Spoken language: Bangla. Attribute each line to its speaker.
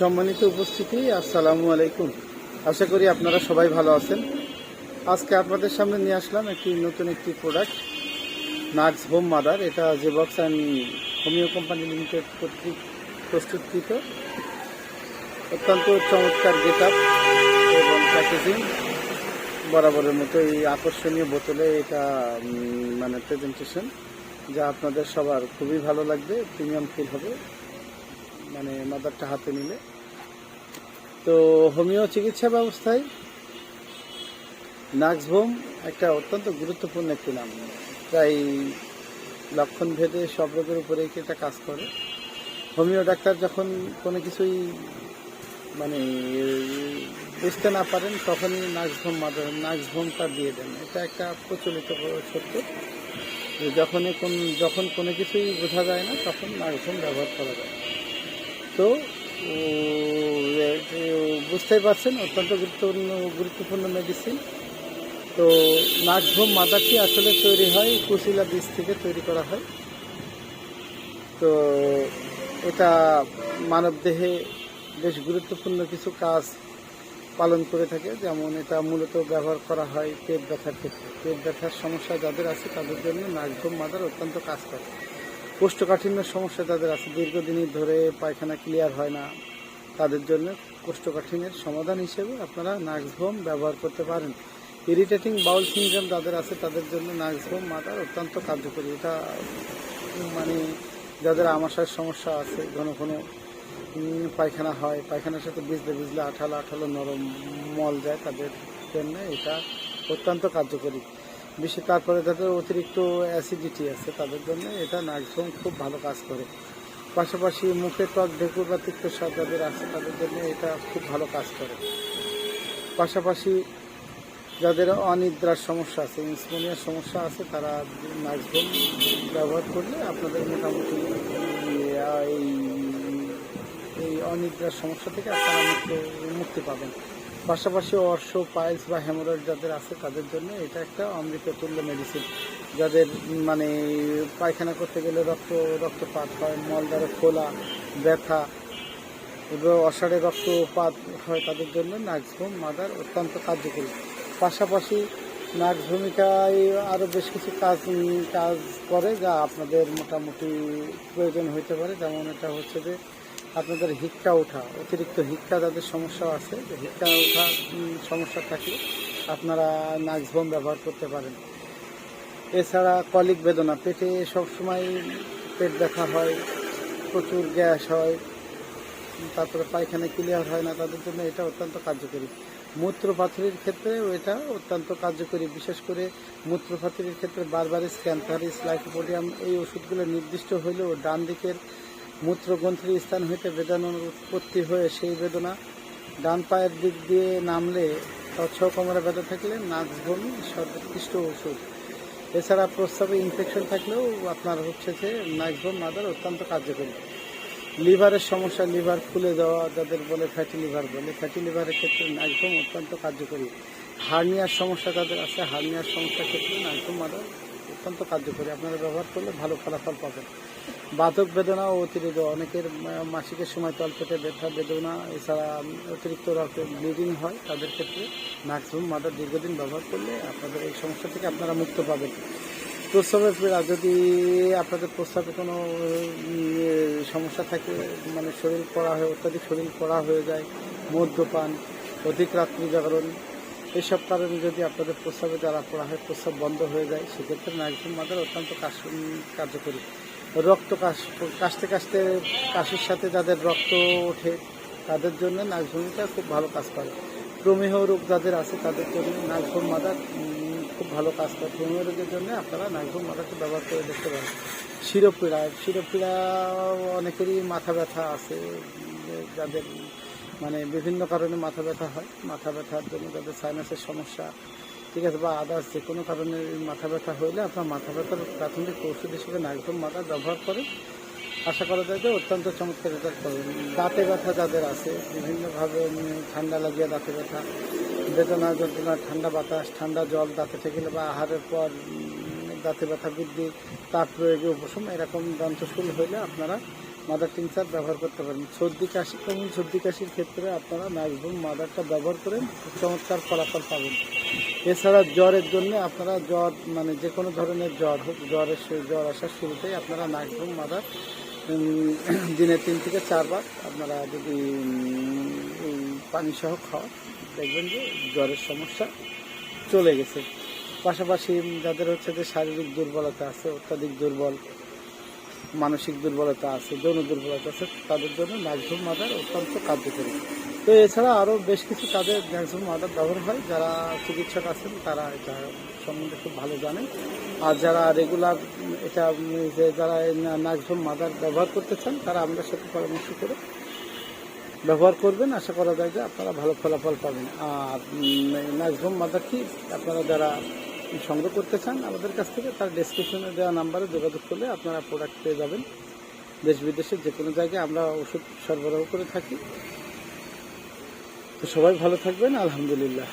Speaker 1: সম্মানিত উপস্থিতি, আসসালামু আলাইকুম। আশা করি আপনারা সবাই ভালো আছেন। আজকে আপনাদের সামনে নিয়ে আসলাম একটি নতুন একটি প্রোডাক্ট নাক্স হোম মাদার এটা জেবক্স অ্যান্ড হোমিও কোম্পানি লিমিটেড কর্তৃক প্রস্তুতকৃত। অত্যন্ত চমৎকার গেট এবং প্যাকেজিং বরাবরের মতো এই আকর্ষণীয় বোতলে এটা মানে প্রেজেন্টেশন যা আপনাদের সবার খুবই ভালো লাগবে প্রিমিয়াম ফিল হবে। মানে মাদারটা হাতে নিলে। তো হোমিও চিকিৎসা ব্যবস্থায় নাক্সভোম একটা অত্যন্ত গুরুত্বপূর্ণ একটি নাম। প্রায় লক্ষণ ভেদে সব রোগের উপরে এটা কাজ করে। হোমিও ডাক্তার যখন কোনো কিছুই মানে বুঝতে না পারেন, তখনই নাক্সভোম মাদার নাক্সভোমটা দিয়ে দেন। এটা একটা প্রচলিত সত্য। যে যখনই কোন, যখন কোনো কিছুই বোঝা যায় না, তখন নাক্সভোম ব্যবহার করা যায়। তো বুঝতেই পারছেন, অত্যন্ত গুরুত্বপূর্ণ গুরুত্বপূর্ণ মেডিসিন তো নাকভোম মাদারটি আসলে তৈরি হয়, কুশিলা বীজ থেকে তৈরি করা হয়। তো এটা মানবদেহে বেশ গুরুত্বপূর্ণ কিছু কাজ পালন করে থাকে। যেমন এটা মূলত ব্যবহার করা হয় পেট ব্যথার ক্ষেত্রে। পেট ব্যথার সমস্যা যাদের আছে, তাদের জন্য নাকভোম মাদার অত্যন্ত কাজ করে। কোষ্ঠকাঠিন্যের সমস্যা যাদের আছে। দীর্ঘদিন ধরে পায়খানা ক্লিয়ার হয় না। তাদের জন্য কোষ্ঠকাঠিন্যের সমাধান হিসেবে আপনারা নাক্সভোম ব্যবহার করতে পারেন। ইরিটেটিং বাউল সিনড্রোম যাদের আছে, তাদের জন্য নাক্সভোম মাদার অত্যন্ত কার্যকরী। এটা মানে যাদের আমাশার সমস্যা আছে, ঘন ঘন পায়খানা হয়, পায়খানার সাথে ভিজলে ভিজলে আঠালো আঠালো নরম মল যায় তাদের জন্য। এটা অত্যন্ত কার্যকরী। বেশি তারপরে তাদের অতিরিক্ত অ্যাসিডিটি আছে, তাদের জন্য এটা নাক্সভোম খুব ভালো কাজ করে। পাশাপাশি মুখে ত্বক ঢেকুর বা তিক্তস্বাদ যাদের আছে, তাদের জন্য এটা খুব ভালো কাজ করে। পাশাপাশি যাদের অনিদ্রার সমস্যা আছে ইনসমোনিয়ার সমস্যা আছে, তারা নাক্সভোম ব্যবহার করলে আপনাদের মোটামুটি এই এই অনিদ্রার সমস্যা থেকে আপনারা মুক্তি পাবেন। পাশাপাশি অর্শ, পাইলস বা হেমোরয়েড যাদের আছে তাদের জন্য এটা একটা অমৃততুল্য মেডিসিন যাদের মানে পায়খানা করতে গেলে রক্ত, রক্তপাত হয় মলদ্বারে খোলা ব্যথা এবং অসাড়ে রক্তপাত হয় তাদের জন্য নাক্সভোম মাদার অত্যন্ত কার্যকরী। পাশাপাশি নাক্স ভূমিকায় আরও বেশ কিছু কাজ কাজ করে যা আপনাদের মোটামুটি প্রয়োজন হতে পারে। যেমন এটা হচ্ছে যে আপনাদের হিক্কা ওঠা অতিরিক্ত হিক্কা যাদের সমস্যা আছে হিক্কা ওঠা সমস্যা থাকলে আপনারা নাক্সভোম ব্যবহার করতে পারেন এছাড়া কলিক বেদনা পেটে সবসময় পেট ব্যথা হয় প্রচুর গ্যাস হয় তারপরে পায়খানা ক্লিয়ার হয় না তাদের জন্য এটা অত্যন্ত কার্যকরী মূত্রপাথরের ক্ষেত্রে এটা অত্যন্ত কার্যকরী বিশেষ করে মূত্রপাথরের ক্ষেত্রে বারবারিস ক্যান্থারিস লাইকোপোডিয়াম এই ওষুধগুলো নির্দিষ্ট হলেও ডান দিকের মূত্রগ্রন্থির স্থান হইতে বেদনার উৎপত্তি হয়ে সেই বেদনা ডান পায়ের দিক দিয়ে নামলে ছ কোমরে ব্যথা থাকলে নাচভূমি সর্বোৎকৃষ্ট ওষুধ এছাড়া প্রস্রাবে ইনফেকশন থাকলেও আপনার হচ্ছে যে নাইকভোম মাদার অত্যন্ত কার্যকরী। লিভারের সমস্যা, লিভার ফুলে যাওয়া, যাদের বলে ফ্যাটি লিভার বলে ফ্যাটি লিভারের ক্ষেত্রে নাইকভোম অত্যন্ত কার্যকরী। হার্নিয়ার সমস্যা যাদের আছে, হার্নিয়ার সমস্যার ক্ষেত্রে নাইকভোম মাদার অত্যন্ত কার্যকরী। আপনারা ব্যবহার করলে ভালো ফলাফল পাবেন। বাতক বেদনা ও অতিরিক্ত অনেকের মাসিকের সময় তল তলপেটে ব্যথা বেদনা এছাড়া অতিরিক্ত রক্তে ব্লিডিং হয় তাদের ক্ষেত্রে নাক্সভোম মাদার দীর্ঘদিন ব্যবহার করলে আপনাদের এই সমস্যা থেকে আপনারা মুক্ত পাবেন। প্রস্রাবের পীড়া যদি আপনাদের প্রস্রাবে কোনো উম, সমস্যা থাকে মানে শরীর কড়া হয়ে অত্যাধিক শরীর কড়া হয়ে যায় মদ্যপান অধিক রাত্রি জাগরণ এসব কারণে যদি আপনাদের প্রস্রাবে জ্বালা পড়া হয়, প্রস্রাব বন্ধ হয়ে যায়, সেক্ষেত্রে নাইট্রোজেন মাদার অত্যন্ত কার্যকরী। রক্ত কাশ, কাশতে কাশতে কাশির সাথে যাদের রক্ত ওঠে, তাদের জন্য নাগভূমিটা খুব ভালো কাজ করে। প্রমেহ রোগ যাদের আছে, তাদের জন্য নাগভূম মাদার খুব ভালো কাজ করে। প্রমেহ রোগের জন্য আপনারা নাগভূম মাদারকে ব্যবহার করে দেখতে পারেন। শিরোপীড়া শিরোপীড়া অনেকেরই মাথা ব্যথা আছে যাদের মানে বিভিন্ন কারণে মাথা ব্যথা হয়। মাথা ব্যথার জন্য তাদের সাইনাসের সমস্যা, ঠিক আছে, বা আদার্স যে কোনো কারণে মাথা ব্যথা হলে আপনার মাথা ব্যথার প্রাথমিক ঔষধ হিসেবে নাইকম মাথা ব্যবহার করে আশা করা যায় যে অত্যন্ত চমৎকার রেজাল্ট পাবেন। দাঁতে ব্যথা যাদের আছে, বিভিন্নভাবে ঠান্ডা লাগিয়ে দাঁতে ব্যথা, বেদনা, যন্ত্রণা, ঠান্ডা বাতাস, ঠান্ডা জল দাঁতে ঠেকেলে বা আহারের পর দাঁতে ব্যথা বৃদ্ধি, তাপ প্রয়োগে উপশম, এরকম দন্তশুল হইলে আপনারা মাদার টিংচার ব্যবহার করতে পারেন। সর্দি, কাশি কমন সর্দি, কাশির ক্ষেত্রে আপনারা ম্যাক্সিমাম মাদারটা ব্যবহার করেন চমৎকার ফলাফল পাবেন। এছাড়া জ্বরের জন্য আপনারা জ্বর মানে যে কোনো ধরনের জ্বর হোক, জ্বরের জ্বর আসার শুরুতেই আপনারা ম্যাক্সিমাম মাদার দিনে তিন থেকে চারবার আপনারা যদি পানি সহ খাওয়া দেখবেন যে জ্বরের সমস্যা চলে গেছে। পাশাপাশি যাদের হচ্ছে যে শারীরিক দুর্বলতা আছে, অত্যাধিক দুর্বল মানসিক দুর্বলতা আছে, যৌন দুর্বলতা আছে, তাদের জন্য ম্যাক্সিমাম মাদার অত্যন্ত কার্যকরী। তো এছাড়া আরও বেশ কিছু তাদের ম্যাক্সিমাম মাদার ব্যবহার হয়। যারা চিকিৎসক আছেন, তারা এটা সম্বন্ধে খুব ভালো জানেন। আর যারা রেগুলার এটা যে যারা ম্যাক্সিমাম মাদার ব্যবহার করতে চান, তারা আমাদের সাথে পরামর্শ করে ব্যবহার করবেন। আশা করা যায় যে আপনারা ভালো ফলাফল পাবেন। আর ম্যাক্সিমাম মাদারটি আপনারা যারা সংগ্রহ করতে চান, আমাদের কাছ থেকে তার ডেসক্রিপশনে দেওয়া নাম্বারে যোগাযোগ করলে আপনারা প্রোডাক্ট পেয়ে যাবেন। দেশ বিদেশের যে কোনো জায়গায় আমরা ওষুধ সরবরাহ করে থাকি। তো সবাই ভালো থাকবেন, আলহামদুলিল্লাহ।